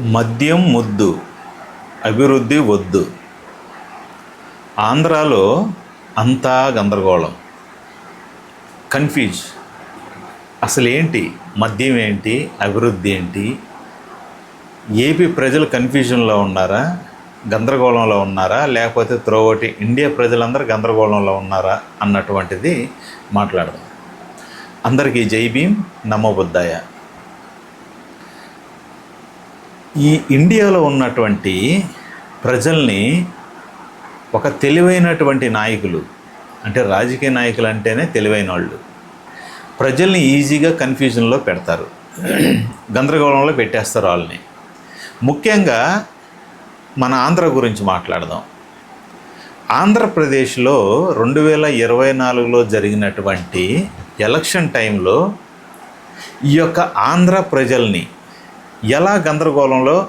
మద్యం ముద్దు అభివృద్ధి వద్దు. ఆంధ్రాలో అంతా గందరగోళం. కన్ఫ్యూజ్. అసలు ఏంటి మద్యం ఏంటి? అభివృద్ధి ఏంటి? ఏపీ ప్రజలు కన్ఫ్యూజన్లో ఉన్నారా? గందరగోళంలో ఉన్నారా? లేకపోతే త్రోవటి ఇండియా ప్రజలందరూ గందరగోళంలో ఉన్నారా? అన్నటువంటిది మాట్లాడదాం. అందరికీ జై భీం నమో బుద్ధాయ. ఈ ఇండియాలో ఉన్నటువంటి ప్రజల్ని ఒక తెలివైనటువంటి నాయకులు అంటే రాజకీయ నాయకులు అంటేనే తెలివైన వాళ్ళు ప్రజల్ని ఈజీగా కన్ఫ్యూజన్లో పెడతారు గందరగోళంలో పెట్టేస్తారు వాళ్ళని. ముఖ్యంగా మన ఆంధ్ర గురించి మాట్లాడదాం. ఆంధ్రప్రదేశ్లో రెండు వేల ఇరవై నాలుగులో జరిగినటువంటి ఎలక్షన్ టైంలో ఈ యొక్క ఆంధ్ర ప్రజల్ని ఎలా గందరగోళంలో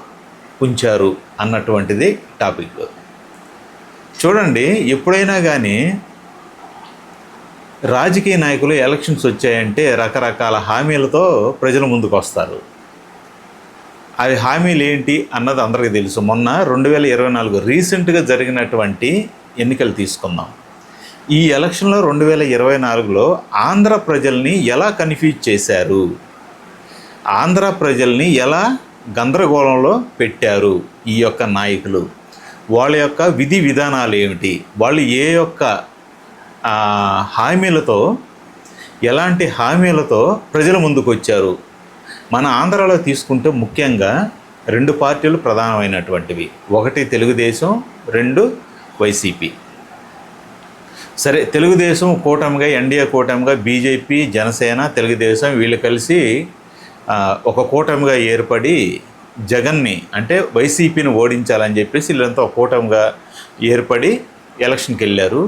ఉంచారు అన్నటువంటిది టాపిక్. చూడండి ఎప్పుడైనా కానీ రాజకీయ నాయకులు ఎలక్షన్స్ వచ్చాయంటే రకరకాల హామీలతో ప్రజల ముందుకు వస్తారు అవి హామీలు ఏంటి అన్నది అందరికీ తెలుసు. మొన్న రెండు వేల ఇరవై నాలుగు రీసెంట్గా జరిగినటువంటి ఎన్నికలు తీసుకుందాం. ఈ ఎలక్షన్లో రెండు వేల ఇరవై నాలుగులో ఆంధ్ర ప్రజల్ని ఎలా కన్ఫ్యూజ్ చేశారు? ఆంధ్ర ప్రజల్ని ఎలా గందరగోళంలో పెట్టారు ఈ యొక్క నాయకులు? వాళ్ళ యొక్క విధి విధానాలు ఏమిటి? వాళ్ళు ఏ యొక్క హామీలతో ఎలాంటి హామీలతో ప్రజల ముందుకు వచ్చారు మన ఆంధ్రాలో తీసుకుంటే ముఖ్యంగా రెండు పార్టీలు ప్రధానమైనటువంటివి. ఒకటి తెలుగుదేశం రెండు వైసీపీ. సరే తెలుగుదేశం కూటమిగా ఎన్డీఏ కూటమిగా బీజేపీ జనసేన తెలుగుదేశం వీళ్ళు కలిసి ఒక కూటమిగా ఏర్పడి జగన్ని అంటే వైసీపీని ఓడించాలని చెప్పేసి వీళ్ళంతా ఒక కూటమిగా ఏర్పడి ఎలక్షన్కి వెళ్ళారు.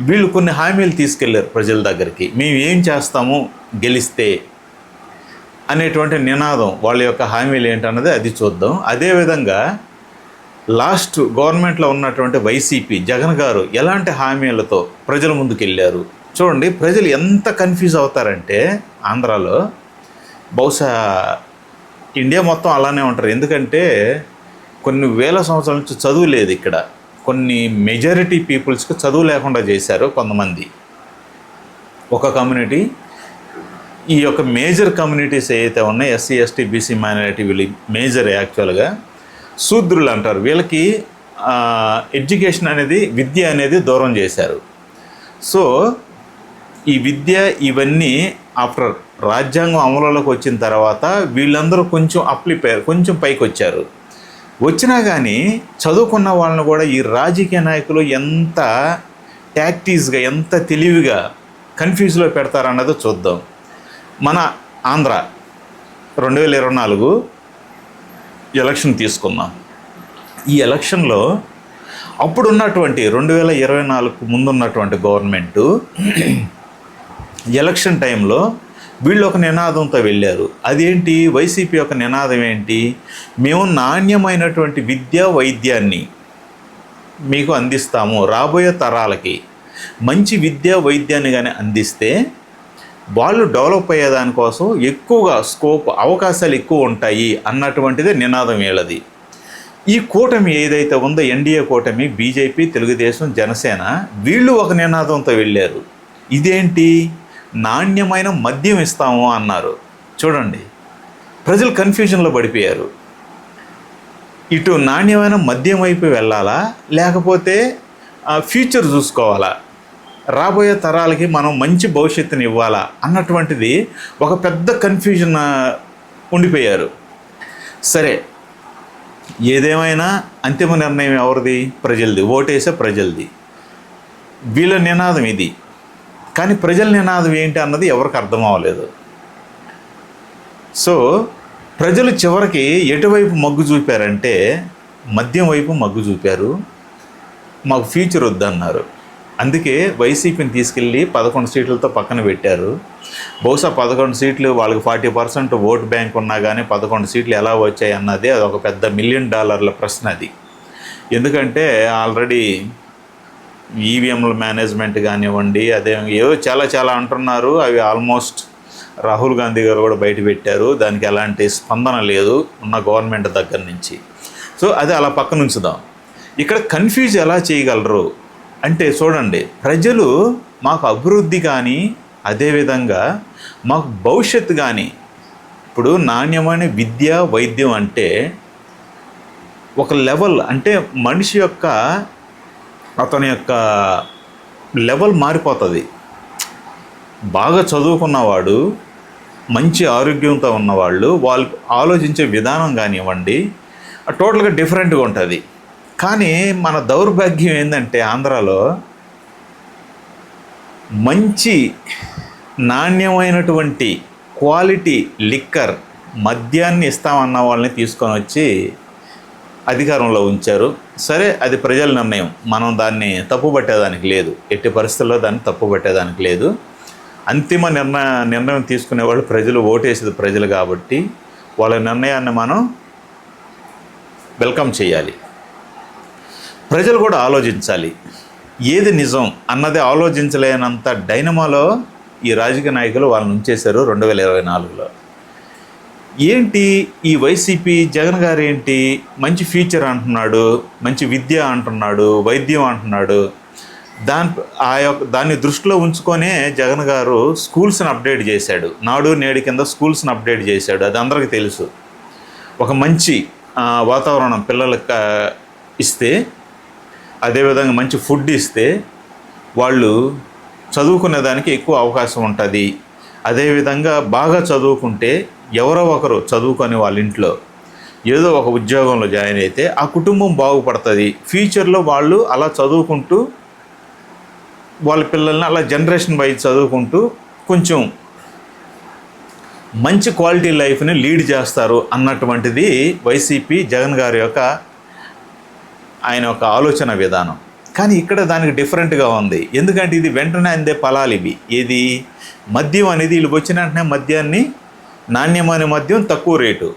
వీళ్ళు కొన్ని హామీలు తీసుకెళ్ళారు ప్రజల దగ్గరికి. మేము ఏం చేస్తాము గెలిస్తే అనేటువంటి నినాదం వాళ్ళ యొక్క హామీలు ఏంటన్నది అది చూద్దాం. అదేవిధంగా లాస్ట్ గవర్నమెంట్లో ఉన్నటువంటి వైసీపీ జగన్ గారు ఎలాంటి హామీలతో ప్రజల ముందుకు వెళ్ళారు చూడండి ప్రజలు ఎంత కన్ఫ్యూజ్ అవుతారంటే ఆంధ్రాలో బహుశా ఇండియా మొత్తం అలానే ఉంటారు. ఎందుకంటే కొన్ని వేల సంవత్సరాల నుంచి చదువు లేదు ఇక్కడ. కొన్ని మెజారిటీ పీపుల్స్కి చదువు లేకుండా చేశారు కొంతమంది. ఒక కమ్యూనిటీ ఈ యొక్క మేజర్ కమ్యూనిటీస్ ఏవైతే ఉన్నాయో ఎస్సీ ఎస్టీ బీసీ మైనారిటీ వీళ్ళు మేజర్ యాక్చువల్గా శూద్రులు అంటారు. వీళ్ళకి ఎడ్యుకేషన్ అనేది విద్య అనేది దూరం చేశారు. సో ఈ విద్య ఇవన్నీ ఆఫ్టర్ రాజ్యాంగం అమలులోకి వచ్చిన తర్వాత వీళ్ళందరూ కొంచెం అప్లిపోయారు కొంచెం పైకి వచ్చారు వచ్చినా కానీ చదువుకున్న వాళ్ళని కూడా ఈ రాజకీయ నాయకులు ఎంత ట్యాక్టీస్గా ఎంత తెలివిగా కన్ఫ్యూజ్లో పెడతారన్నది చూద్దాం. మన ఆంధ్ర రెండు వేల ఇరవై నాలుగు ఎలక్షన్ తీసుకుందాం. ఈ ఎలక్షన్లో అప్పుడున్నటువంటి రెండు వేల ఇరవై నాలుగు ముందున్నటువంటి గవర్నమెంటు ఎలక్షన్ టైంలో వీళ్ళు ఒక నినాదంతో వెళ్ళారు. అదేంటి? వైసీపీ యొక్క నినాదం ఏంటి? మేము నాణ్యమైనటువంటి విద్య వైద్యాన్ని మీకు అందిస్తాము రాబోయే తరాలకి. మంచి విద్య వైద్యాన్ని కానీ అందిస్తే వాళ్ళు డెవలప్ అయ్యేదానికోసం ఎక్కువగా స్కోప్ అవకాశాలు ఎక్కువ ఉంటాయి అన్నటువంటిదే నినాదం వీళ్ళది. ఈ కూటమి ఏదైతే ఉందో ఎన్డీఏ కూటమి బీజేపీ తెలుగుదేశం జనసేన వీళ్ళు ఒక నినాదంతో వెళ్ళారు. ఇదేంటి? నాణ్యమైన మద్యం ఇస్తాము అన్నారు. చూడండి. ప్రజలు కన్ఫ్యూజన్లో పడిపోయారు. ఇటు నాణ్యమైన మద్యం వైపు వెళ్ళాలా? లేకపోతే ఆ, ఫ్యూచర్ చూసుకోవాలా? రాబోయే తరాలకి మనం మంచి భవిష్యత్తుని ఇవ్వాలా? అన్నటువంటిది ఒక పెద్ద కన్ఫ్యూజన్ ఉండిపోయారు. సరే. ఏదేమైనా అంతిమ నిర్ణయం ఎవరిది? ప్రజలది. ఓటేసే ప్రజలది. వీళ్ళ నినాదం ఇది. కానీ ప్రజల నినాదం ఏంటి అన్నది ఎవరికి అర్థం అవ్వలేదు. సో ప్రజలు చివరికి ఎటువైపు మగ్గు చూపారంటే మద్యం వైపు మగ్గు చూపారు మాకు ఫ్యూచర్ వద్దన్నారు. అందుకే వైసీపీని తీసుకెళ్ళి పదకొండు సీట్లతో పక్కన పెట్టారు. బహుశా పదకొండు సీట్లు వాళ్ళకి ఫార్టీ పర్సెంట్ ఓట్ బ్యాంక్ ఉన్నా కానీ పదకొండు సీట్లు ఎలా వచ్చాయి అన్నది అది ఒక పెద్ద మిలియన్ డాలర్ల ప్రశ్న అది. ఎందుకంటే ఆల్రెడీ ఈవీఎంల మేనేజ్మెంట్ కానివ్వండి అదే ఏవో చాలా చాలా అంటున్నారు. అవి ఆల్మోస్ట్ రాహుల్ గాంధీ గారు కూడా బయట పెట్టారు. దానికి ఎలాంటి స్పందన లేదు ఉన్న గవర్నమెంట్ దగ్గర నుంచి. సో అది అలా పక్కన ఉంచుదాం. ఇక్కడ కన్ఫ్యూజ్ ఎలా చేయగలరు అంటే చూడండి ప్రజలు మాకు అభివృద్ధి కానీ అదేవిధంగా మాకు భవిష్యత్తు కానీ ఇప్పుడు నాణ్యమైన విద్య వైద్యం అంటే ఒక లెవెల్ అంటే మనిషి యొక్క అతని యొక్క లెవెల్ మారిపోతుంది. బాగా చదువుకున్నవాడు మంచి ఆరోగ్యంతో ఉన్నవాళ్ళు వాళ్ళు ఆలోచించే విధానం కానివ్వండి టోటల్గా డిఫరెంట్గా ఉంటుంది. కానీ మన దౌర్భాగ్యం ఏంటంటే ఆంధ్రాలో మంచి నాణ్యమైనటువంటి క్వాలిటీ లిక్కర్ మద్యాన్ని ఇస్తామన్న వాళ్ళని తీసుకొని వచ్చి అధికారంలో ఉంచారు. సరే అది ప్రజల నిర్ణయం. మనం దాన్ని తప్పుపట్టేదానికి లేదు. ఎట్టి పరిస్థితుల్లో దాన్ని తప్పుపట్టేదానికి లేదు. అంతిమ నిర్ణయ నిర్ణయం తీసుకునేవాళ్ళు ప్రజలు ఓటేసేది ప్రజలు కాబట్టి వాళ్ళ నిర్ణయాన్ని మనం వెల్కమ్ చేయాలి. ప్రజలు కూడా ఆలోచించాలి. ఏది నిజం అన్నది ఆలోచించలేనంత డైనమాలో ఈ రాజకీయ నాయకులు వాళ్ళని ఉంచేశారు రెండు వేల ఇరవై నాలుగులో. ఏంటి ఈ వైసీపీ జగన్ గారు ఏంటి మంచి ఫ్యూచర్ అంటున్నాడు మంచి విద్య అంటున్నాడు వైద్యం అంటున్నాడు. దాని ఆ యొక్క దాన్ని దృష్టిలో ఉంచుకొనే జగన్ గారు స్కూల్స్ని అప్డేట్ చేశాడు. నాడు నేడు కింద స్కూల్స్ని అప్డేట్ చేశాడు. అది అందరికీ తెలుసు. ఒక మంచి వాతావరణం పిల్లలకు ఇస్తే అదేవిధంగా మంచి ఫుడ్ ఇస్తే వాళ్ళు చదువుకునే దానికి ఎక్కువ అవకాశం ఉంటుంది. అదేవిధంగా బాగా చదువుకుంటే ఎవరో ఒకరు చదువుకొని వాళ్ళ ఇంట్లో ఏదో ఒక ఉద్యోగంలో జాయిన్ అయితే ఆ కుటుంబం బాగుపడుతుంది. ఫ్యూచర్లో వాళ్ళు అలా చదువుకుంటూ వాళ్ళ పిల్లల్ని అలా జనరేషన్ వైజ్ చదువుకుంటూ కొంచెం మంచి క్వాలిటీ లైఫ్ని లీడ్ చేస్తారు అన్నటువంటిది వైసీపీ జగన్ గారి యొక్క ఆయన యొక్క ఆలోచన విధానం. కానీ ఇక్కడ దానికి డిఫరెంట్గా ఉంది. ఎందుకంటే ఇది వెంటనే అందే ఫలాలు ఇవి ఏది? మద్యం అనేది వీళ్ళు వచ్చిన వెంటనే మద్యాన్ని నాణ్యమైన మద్యం తక్కువ రేటు.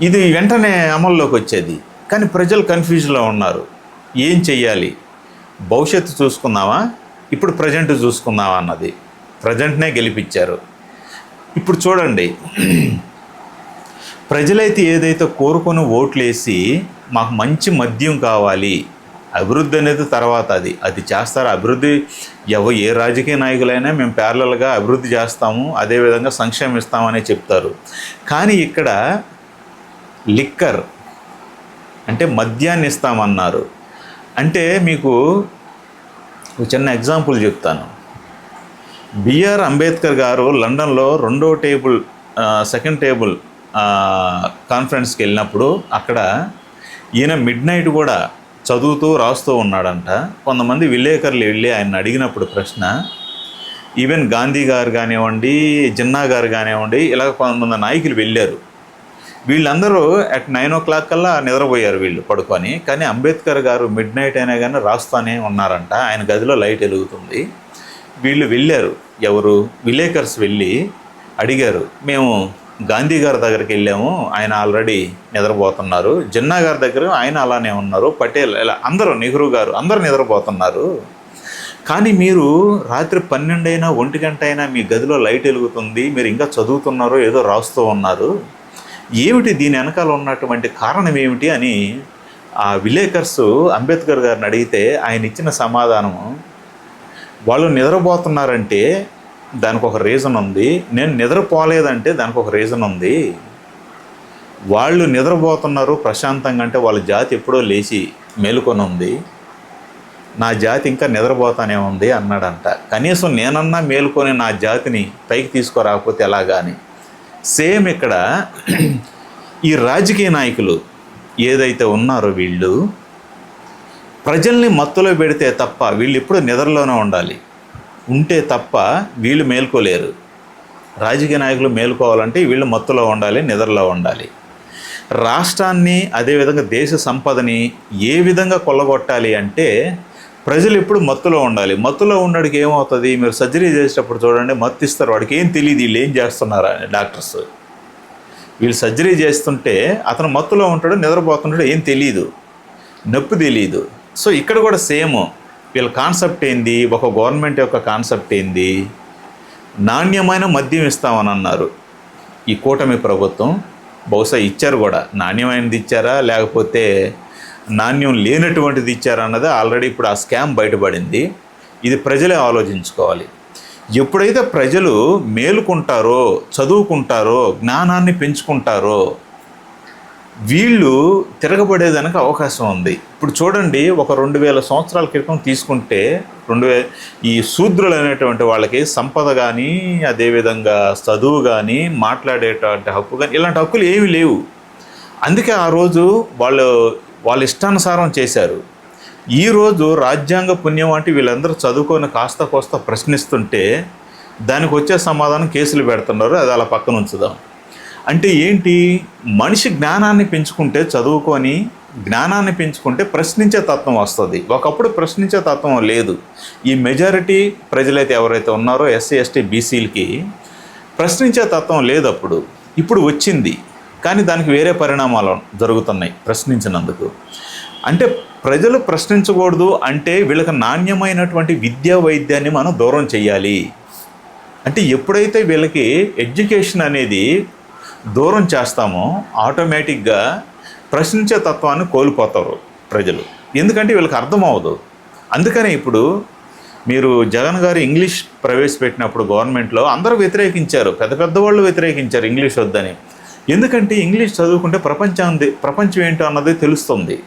ఇది వెంటనే అమల్లోకి వచ్చేది. కానీ ప్రజలు కన్ఫ్యూజన్లో ఉన్నారు. ఏం చెయ్యాలి? భవిష్యత్తు చూసుకుందామా? ఇప్పుడు ప్రజెంట్ చూసుకుందామా అన్నది. ప్రజెంట్నే గెలిపించారు. ఇప్పుడు చూడండి. ప్రజలైతే ఏదైతే కోరుకొని ఓట్లేసి మాకు మంచి మద్యం కావాలి అభివృద్ధి అనేది తర్వాత అది. అది చేస్తారు. అభివృద్ధి ఎవ ఏ రాజకీయ నాయకులైనా మేము ప్యారలల్గా అభివృద్ధి చేస్తాము అదేవిధంగా సంక్షేమం ఇస్తామనే చెప్తారు. కానీ ఇక్కడ లిక్కర్ అంటే మద్యాన్ని ఇస్తామన్నారు. అంటే మీకు ఒక చిన్న ఎగ్జాంపుల్ చెప్తాను. బిఆర్ అంబేద్కర్ గారు లండన్లో రెండో టేబుల్ సెకండ్ టేబుల్ కాన్ఫరెన్స్కి వెళ్ళినప్పుడు అక్కడ ఈయన మిడ్ నైట్ కూడా చదువుతూ రాస్తూ ఉన్నాడంట. కొంతమంది విలేకరులు వెళ్ళి ఆయన అడిగినప్పుడు ప్రశ్న ఈవెన్ గాంధీ గారు కానివ్వండి జిన్నా గారు కానివ్వండి ఇలా కొంతమంది నాయకులు వెళ్ళారు. వీళ్ళందరూ అట్ నైన్ ఓ క్లాక్ కల్లా నిద్రపోయారు వీళ్ళు పడుకొని. కానీ అంబేద్కర్ గారు మిడ్ నైట్ అయినా కానీ రాస్తూనే ఉన్నారంట. ఆయన గదిలో లైట్ వెలుగుతుంది. వీళ్ళు వెళ్ళారు. ఎవరు? విలేకర్స్ వెళ్ళి అడిగారు. మేము గాంధీ గారి దగ్గరికి వెళ్ళాము. ఆయన ఆల్రెడీ నిద్రపోతున్నారు. జిన్నా గారి దగ్గర ఆయన అలానే ఉన్నారు. పటేల్ ఇలా అందరూ నెహ్రూ గారు అందరూ నిద్రపోతున్నారు. కానీ మీరు రాత్రి పన్నెండు అయినా ఒంటి గంట అయినా మీ గదిలో లైట్ వెలుగుతుంది మీరు ఇంకా చదువుతున్నారు ఏదో రాస్తూ ఉన్నారు. ఏమిటి దీని వెనకాల ఉన్నటువంటి కారణం ఏమిటి అని ఆ విలేకర్స్ అంబేద్కర్ గారిని అడిగితే ఆయన ఇచ్చిన సమాధానము వాళ్ళు నిద్రపోతున్నారంటే దానికి ఒక రీజన్ ఉంది. నేను నిద్రపోలేదంటే దానికి ఒక రీజన్ ఉంది. వాళ్ళు నిద్రపోతున్నారు ప్రశాంతంగా అంటే వాళ్ళ జాతి ఎప్పుడో లేచి మేలుకొని ఉంది. నా జాతి ఇంకా నిద్రపోతానే ఉంది అన్నాడంట. కనీసం నేనన్నా మేలుకొని నా జాతిని పైకి తీసుకురాకపోతే ఎలాగాని సేమ్ ఇక్కడ ఈ రాజకీయ నాయకులు ఏదైతే ఉన్నారో వీళ్ళు ప్రజల్ని మత్తులో పెడితే తప్ప వీళ్ళు ఇప్పుడు నిద్రలోనే ఉండాలి. ఉంటే తప్ప వీళ్ళు మేల్కోలేరు. రాజకీయ నాయకులు మేల్కోవాలంటే వీళ్ళు మత్తులో ఉండాలి నిద్రలో ఉండాలి. రాష్ట్రాన్ని అదేవిధంగా దేశ సంపదని ఏ విధంగా కొల్లగొట్టాలి అంటే ప్రజలు ఎప్పుడు మత్తులో ఉండాలి. మత్తులో ఉన్నాడికి ఏమవుతుంది? మీరు సర్జరీ చేసేటప్పుడు చూడండి మత్తు ఇస్తారు వాడికి ఏం తెలియదు వీళ్ళు ఏం చేస్తున్నారా డాక్టర్స్. వీళ్ళు సర్జరీ చేస్తుంటే అతను మత్తులో ఉంటాడు నిద్రపోతుంటాడు ఏం తెలియదు నొప్పి తెలియదు సో ఇక్కడ కూడా సేమ్. వీళ్ళ కాన్సెప్ట్ ఏంది? ఒక గవర్నమెంట్ యొక్క కాన్సెప్ట్ ఏంది? నాణ్యమైన మద్యం ఇస్తామని అన్నారు. ఈ కూటమి ప్రభుత్వం బహుశా ఇచ్చారు కూడా. నాణ్యమైనది ఇచ్చారా? లేకపోతే నాణ్యం లేనటువంటిది ఇచ్చారా అన్నది ఆల్రెడీ ఇప్పుడు ఆ స్కామ్ బయటపడింది. ఇది ప్రజలే ఆలోచించుకోవాలి. ఎప్పుడైతే ప్రజలు మేలుకుంటారో చదువుకుంటారో జ్ఞానాన్ని పెంచుకుంటారో వీళ్ళు తిరగబడేదానికి అవకాశం ఉంది. ఇప్పుడు చూడండి ఒక రెండు వేల సంవత్సరాల క్రితం తీసుకుంటే రెండు వే ఈ శూద్రులు అనేటువంటి వాళ్ళకి సంపద కానీ అదేవిధంగా చదువు కానీ మాట్లాడేటువంటి హక్కు కానీ ఇలాంటి హక్కులు ఏమీ లేవు. అందుకే ఆ రోజు వాళ్ళు వాళ్ళ ఇష్టానుసారం చేశారు. ఈరోజు రాజ్యాంగ పుణ్యం అంటే వీళ్ళందరూ చదువుకొని కాస్త కోస్త ప్రశ్నిస్తుంటే దానికి వచ్చే సమాధానం కేసులు పెడుతున్నారు అది అలా పక్కన ఉంచుదాం అంటే ఏంటి? మనిషి జ్ఞానాన్ని పెంచుకుంటే చదువుకొని జ్ఞానాన్ని పెంచుకుంటే ప్రశ్నించే తత్వం వస్తుంది. ఒకప్పుడు ప్రశ్నించే తత్వం లేదు. ఈ మెజారిటీ ప్రజలైతే ఎవరైతే ఉన్నారో ఎస్సీ ఎస్టీ బీసీలకి ప్రశ్నించే తత్వం లేదు అప్పుడు ఇప్పుడు వచ్చింది. కానీ దానికి వేరే పరిణామాలు జరుగుతున్నాయి ప్రశ్నించినందుకు. అంటే ప్రజలు ప్రశ్నించకూడదు అంటే వీళ్ళకి నాణ్యమైనటువంటి విద్యా వైద్యాన్ని మనం దూరం చేయాలి అంటే ఎప్పుడైతే వీళ్ళకి ఎడ్యుకేషన్ అనేది దూరం చేస్తామో ఆటోమేటిక్గా ప్రశ్నించే తత్వాన్ని కోల్పోతారు ప్రజలు. ఎందుకంటే వీళ్ళకి అర్థం అవ్వదు. అందుకనే ఇప్పుడు మీరు జగన్ గారు ఇంగ్లీష్ ప్రవేశపెట్టినప్పుడు గవర్నమెంట్లో అందరూ వ్యతిరేకించారు. పెద్ద పెద్ద వాళ్ళు వ్యతిరేకించారు ఇంగ్లీష్ వద్దని. ఎందుకంటే ఇంగ్లీష్ చదువుకుంటే ప్రపంచం ప్రపంచం ఏంటో అన్నది తెలుస్తుంది.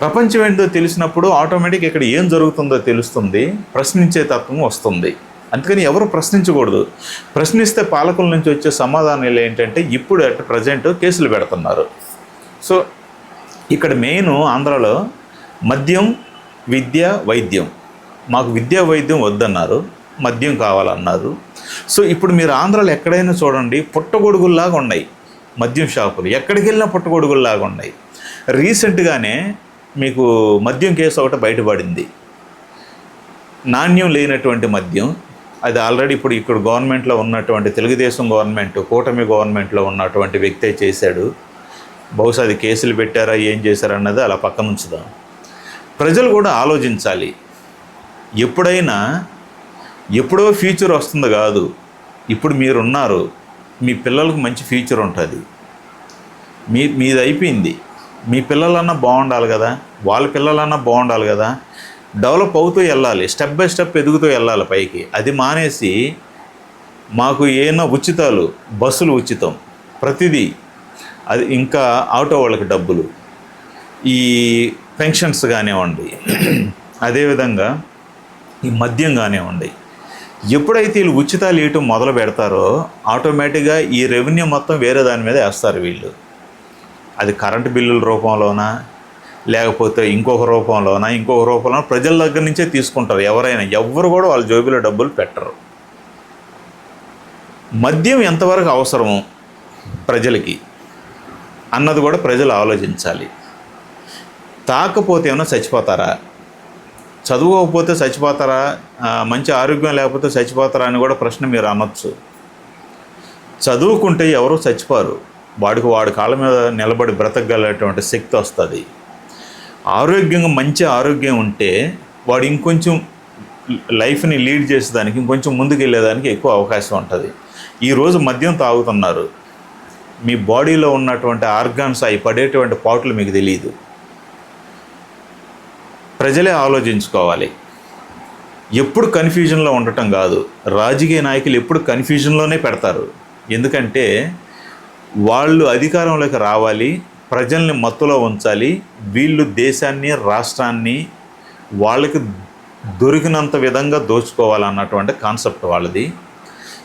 ప్రపంచం ఏంటో తెలిసినప్పుడు ఆటోమేటిక్ ఇక్కడ ఏం జరుగుతుందో తెలుస్తుంది. ప్రశ్నించే తత్వం వస్తుంది. అందుకని ఎవరు ప్రశ్నించకూడదు. ప్రశ్నిస్తే పాలకుల నుంచి వచ్చే సమాధానాలు ఏంటంటే ఇప్పుడు అట్ ప్రజెంట్ కేసులు పెడుతున్నారు. సో ఇక్కడ మెయిన్ ఆంధ్రాలో మద్యం విద్య వైద్యం. మాకు విద్యా వైద్యం వద్దన్నారు. మద్యం కావాలన్నారు. సో ఇప్పుడు మీరు ఆంధ్రాలో ఎక్కడైనా చూడండి పుట్టగొడుగుల్లాగా ఉన్నాయి మద్యం షాపులు. ఎక్కడికి వెళ్ళినా పుట్టగొడుగుల్లాగా ఉన్నాయి. రీసెంట్గానే మీకు మద్యం కేసు ఒకటి బయటపడింది. నాణ్యం లేనటువంటి మద్యం అది ఆల్రెడీ ఇప్పుడు ఇక్కడ గవర్నమెంట్లో ఉన్నటువంటి తెలుగుదేశం గవర్నమెంట్ కూటమి గవర్నమెంట్లో ఉన్నటువంటి వ్యక్తే చేశాడు. బహుశా అది కేసులు పెట్టారా ఏం చేశారా అన్నది అలా పక్కన ఉంచుదాం. ప్రజలు కూడా ఆలోచించాలి. ఎప్పుడైనా ఎప్పుడో ఫ్యూచర్ వస్తుంది కాదు. ఇప్పుడు మీరున్నారు మీ పిల్లలకు మంచి ఫ్యూచర్ ఉంటుంది. మీ మీది అయిపోయింది. మీ పిల్లలన్నా బాగుండాలి కదా. వాళ్ళ పిల్లలన్నా బాగుండాలి కదా. డెవలప్ అవుతూ వెళ్ళాలి స్టెప్ బై స్టెప్ ఎదుగుతూ వెళ్ళాలి పైకి. అది మానేసి మాకు ఏమైనా ఉచితాలు బస్సులు ఉచితం ప్రతిదీ. అది ఇంకా ఆటో వాళ్ళకి డబ్బులు. ఈ పెన్షన్స్ కానివ్వండి అదేవిధంగా ఈ మద్యం కానివ్వండి ఎప్పుడైతే వీళ్ళు ఉచితాలు ఇవ్వటం మొదలు పెడతారో ఆటోమేటిక్గా ఈ రెవెన్యూ మొత్తం వేరే దాని మీద వేస్తారు వీళ్ళు. అది కరెంటు బిల్లుల రూపంలోనా లేకపోతే ఇంకొక రూపంలోనా ఇంకొక రూపంలో ప్రజల దగ్గర నుంచే తీసుకుంటారు ఎవరైనా. ఎవరు కూడా వాళ్ళ జోబిలో డబ్బులు పెట్టరు. మద్యం ఎంతవరకు అవసరము ప్రజలకి అన్నది కూడా ప్రజలు ఆలోచించాలి. తాకపోతే ఏమైనా చచ్చిపోతారా? చదువుకోకపోతే చచ్చిపోతారా? మంచి ఆరోగ్యం లేకపోతే చచ్చిపోతారా అని కూడా ప్రశ్న మీరు అనొచ్చు. చదువుకుంటే ఎవరు చచ్చిపోరు. వాడికి వాడి కాళ్ళ మీద నిలబడి బ్రతకగలటువంటి శక్తి వస్తుంది. ఆరోగ్యంగా మంచి ఆరోగ్యం ఉంటే వాడు ఇంకొంచెం లైఫ్ని లీడ్ చేసేదానికి ఇంకొంచెం ముందుకు వెళ్ళేదానికి ఎక్కువ అవకాశం ఉంటుంది. ఈరోజు మద్యం తాగుతున్నారు. మీ బాడీలో ఉన్నటువంటి ఆర్గాన్స్ అవి పడేటువంటి పాటలు మీకు తెలియదు ప్రజలే ఆలోచించుకోవాలి. ఎప్పుడు కన్ఫ్యూజన్లో ఉండటం కాదు. రాజకీయ నాయకులు ఎప్పుడు కన్ఫ్యూజన్లోనే పెడతారు. ఎందుకంటే వాళ్ళు అధికారంలోకి రావాలి ప్రజల్ని మత్తులో ఉంచాలి వీళ్ళు దేశాన్ని రాష్ట్రాన్ని వాళ్ళకి దొరికినంత విధంగా దోచుకోవాలన్నటువంటి కాన్సెప్ట్ వాళ్ళది.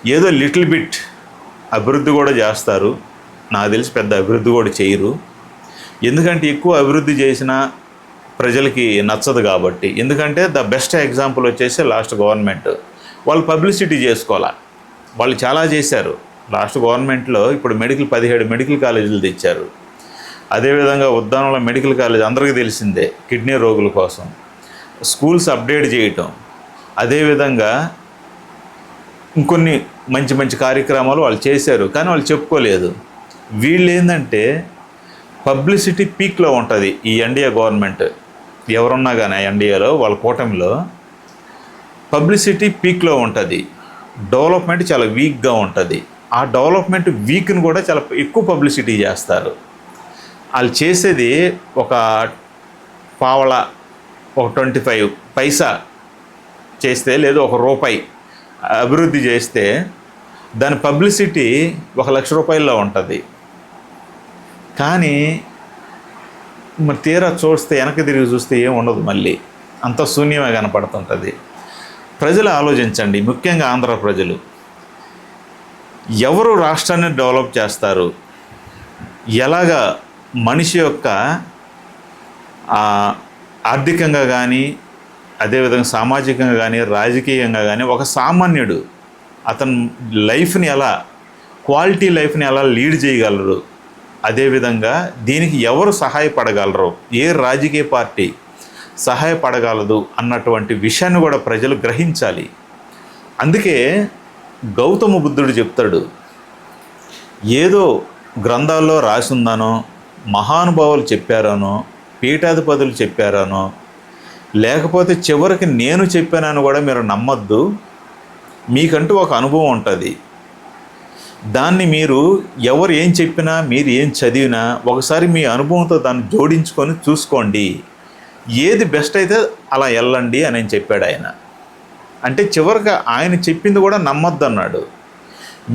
ఏదో లిటిల్ బిట్ అభివృద్ధి కూడా చేస్తారు. నాకు తెలిసి పెద్ద అభివృద్ధి కూడా చేయరు. ఎందుకంటే ఎక్కువ అభివృద్ధి చేసిన ప్రజలకి నచ్చదు కాబట్టి. ఎందుకంటే ద బెస్ట్ ఎగ్జాంపుల్ వచ్చేసి లాస్ట్ గవర్నమెంట్. వాళ్ళు పబ్లిసిటీ చేసుకోవాలా? వాళ్ళు చాలా చేశారు. లాస్ట్ గవర్నమెంట్లో ఇప్పుడు మెడికల్ పదిహేడు మెడికల్ కాలేజీలు తెచ్చారు. అదేవిధంగా ఉద్దానంలో మెడికల్ కాలేజ్ అందరికీ తెలిసిందే కిడ్నీ రోగుల కోసం. స్కూల్స్ అప్డేట్ చేయటం. అదేవిధంగా ఇంకొన్ని మంచి మంచి కార్యక్రమాలు వాళ్ళు చేశారు కానీ వాళ్ళు చెప్పుకోలేదు. వీళ్ళు ఏంటంటే పబ్లిసిటీ పీక్లో ఉంటుంది ఈ ఎన్డీఏ గవర్నమెంట్. ఎవరున్నా కానీ ఎన్డీఏలో వాళ్ళ కూటమిలో పబ్లిసిటీ పీక్లో ఉంటుంది. డెవలప్మెంట్ చాలా వీక్గా ఉంటుంది. ఆ డెవలప్మెంట్ వీక్ని కూడా చాలా ఎక్కువ పబ్లిసిటీ చేస్తారు. వాళ్ళు చేసేది ఒక పావల ఒక ట్వంటీ ఫైవ్ పైసా చేస్తే లేదు ఒక రూపాయి అభివృద్ధి చేస్తే దాని పబ్లిసిటీ ఒక లక్ష రూపాయల్లో ఉంటుంది. కానీ మరి తీరా చూస్తే వెనక తిరిగి చూస్తే ఏం ఉండదు మళ్ళీ. అంత శూన్యమే కనపడుతుంటుంది. ప్రజలు ఆలోచించండి ముఖ్యంగా ఆంధ్ర ప్రజలు. ఎవరు రాష్ట్రాన్ని డెవలప్ చేస్తారు? ఎలాగా మనిషి యొక్క ఆర్థికంగా కానీ అదేవిధంగా సామాజికంగా కానీ రాజకీయంగా కానీ ఒక సామాన్యుడు అతను లైఫ్ని ఎలా క్వాలిటీ లైఫ్ని ఎలా లీడ్ చేయగలరు? అదేవిధంగా దీనికి ఎవరు సహాయపడగలరు? ఏ రాజకీయ పార్టీ సహాయపడగలదు అన్నటువంటి విషయాన్ని కూడా ప్రజలు గ్రహించాలి. అందుకే గౌతమ బుద్ధుడు చెప్తాడు ఏదో గ్రంథాల్లో రాసిందానో మహానుభావులు చెప్పారనో పీఠాధిపతులు చెప్పారనో లేకపోతే చివరికి నేను చెప్పానని కూడా మీరు నమ్మద్దు. మీకంటూ ఒక అనుభవం ఉంటుంది. దాన్ని మీరు ఎవరు ఏం చెప్పినా మీరు ఏం చదివినా ఒకసారి మీ అనుభవంతో దాన్ని జోడించుకొని చూసుకోండి. ఏది బెస్ట్ అయితే అలా వెళ్ళండి అని చెప్పాడు ఆయన. అంటే చివరికి ఆయన చెప్పింది కూడా నమ్మొద్దన్నాడు.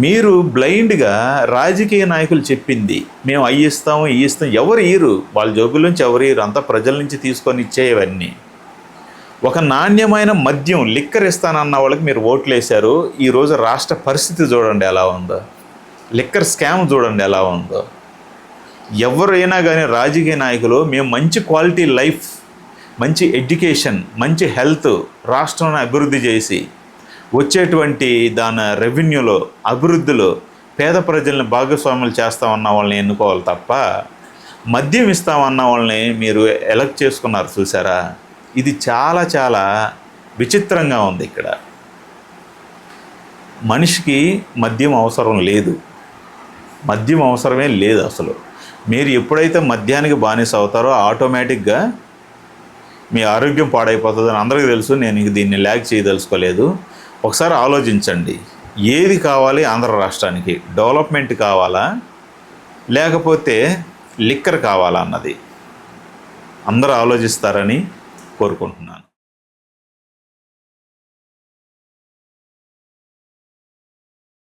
మీరు బ్లైండ్గా రాజకీయ నాయకులు చెప్పింది మేము అయ్యి ఇస్తాం ఇవి ఇస్తాం ఎవరు ఇయ్యరు? వాళ్ళ జోబుల నుంచి ఎవరు ఇయ్యరు? అంతా ప్రజల నుంచి తీసుకొని ఇచ్చేవన్నీ ఒక నాణ్యమైన మద్యం లిక్కర్ ఇస్తానన్న వాళ్ళకి మీరు ఓట్లు వేశారు. ఈరోజు రాష్ట్ర పరిస్థితి చూడండి ఎలా ఉందో. లిక్కర్ స్కామ్ చూడండి ఎలా ఉందో. ఎవరైనా కానీ రాజకీయ నాయకులు మేము మంచి క్వాలిటీ లైఫ్ మంచి ఎడ్యుకేషన్ మంచి హెల్త్ రాష్ట్రాన్ని అభివృద్ధి చేసి వచ్చేటువంటి దాని రెవెన్యూలో అభివృద్ధిలో పేద ప్రజల్ని భాగస్వాములు చేస్తామన్న వాళ్ళని ఎన్నుకోవాలి తప్ప మద్యం ఇస్తామన్న వాళ్ళని మీరు ఎలక్ట్ చేసుకున్నారు చూసారా? ఇది చాలా చాలా విచిత్రంగా ఉంది ఇక్కడ. మనిషికి మద్యం అవసరం లేదు. మద్యం అవసరమే లేదు అసలు. మీరు ఎప్పుడైతే మద్యానికి బానిస అవుతారో ఆటోమేటిక్గా మీ ఆరోగ్యం పాడైపోతుందని అందరికీ తెలుసు. నేను ఇంక దీన్ని ల్యాగ్ చేయదలుచుకోలేదు. ఒకసారి ఆలోచించండి. ఏది కావాలి ఆంధ్ర రాష్ట్రానికి? డెవలప్మెంట్ కావాలా? లేకపోతే లిక్కర్ కావాలా అన్నది? అందరూ ఆలోచిస్తారని కోరుకుంటున్నాను.